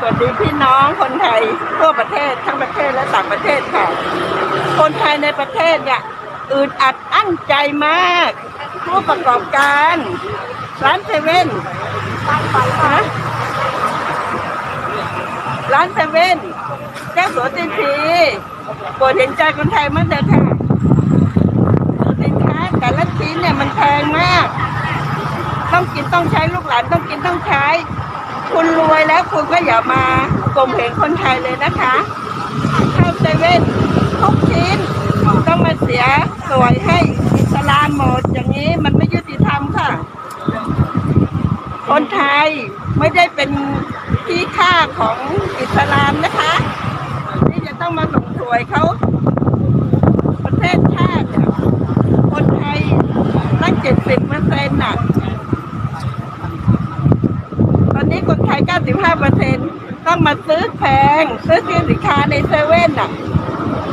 สวัสดีพี่น้องคนไทยทั่วประเทศทั้งประเทศและต่างประเทศค่ะ คนไทยในประเทศเนี่ยอึดอัดอั้นใจมาก ผู้ประกอบการร้านเซเว่นฮะร้านเซเว่นแก้วสัวตีพีปรดเห็นใจคนไทยมั้งเถอะค่ะสินค้าแต่ละชิ้นเนี่ยมันแพงมาก ต้องกินต้องใช้ลูกหลานต้องกินต้องใช้ คุณรวยแล้วคุณก็อย่ามาโกงเหงคนไทยเลยนะคะเข้าเซเว่นทุกชิ้นต้องมาเสียสวยให้อิสลามหมดอย่างนี้มันไม่ยุติธรรมค่ะ คนไทยไม่ได้เป็นที่ค่าของอิสลามนะคะ ที่จะต้องมาส่งสวยเขาประเทศชาติคนไทยตั้งเจ็ดสิบเปอร์เซ็นต์น่ะ ตอนนี้ คนไทย 95%ต้องมาซื้อแพง ซื้อสินค้าในเซเว่นอะ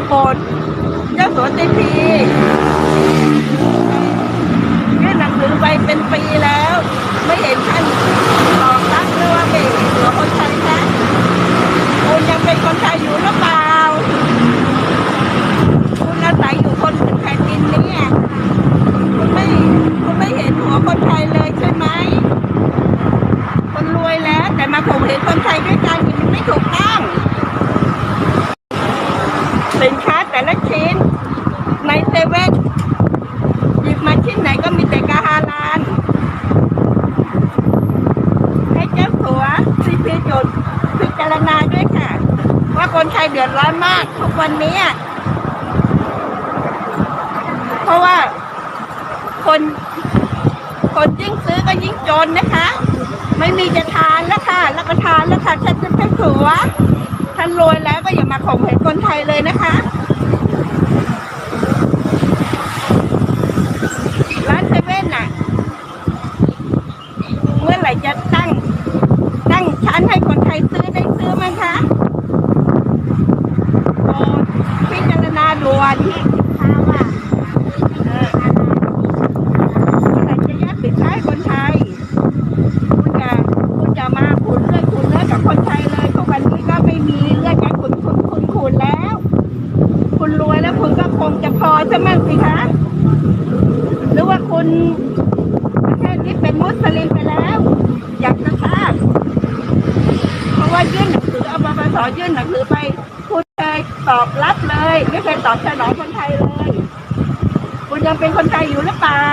โหดเจ้าสัวจีพียื่นหนังสือไปเป็นปีแล้ว ไม่เห็นท่านตอบรับหรือว่าไม่เห็นหัวคนไทยคะคุณยังเป็นคนไทยอยู่หรือเปล่า คุณอาศัยอยู่คนแผ่นดินนี้อะคุณไม่คุณไม่เห็นหัวคนไทยเลยใช่ไหม คนรวยแล้ว แต่มาข่มเหง คนไทยด้วยกันมันไม่ถูกต้องสินค้าแต่ละชิ้น ในเซเว่นหยิบมาชิ้นไหนก็มีแต่กาฮาลานให้เจ้าสัวซีพีจุดพิจารณาด้วยค่ะ ว่าคนไทยเดือดร้อนมากทุกวันนี้เพราะว่าคน คนยิ่งซื้อก็ยิ่งจนนะคะ ไม่มีจะทานแล้วค่ะรับประทานแล้วค่ะฉันจะเป็นผัวท่านรวยแล้วก็อย่ามาข่มเหงคนไทยเลยนะคะร้านเซเว่นน่ะ เมื่อไหร่จะ ซะมั่งสิคะหรือว่าคุณประเทศนี้เป็นมุสลิมไปแล้ว อยากจะทราบเพราะว่ายื่นหนังสือเอาปปสอยื่นหนังสือไปคุณเคยตอบรับเลย ไม่เคยตอบสนองคนไทยเลย คุณยังเป็นคนไทยอยู่หรือเปล่า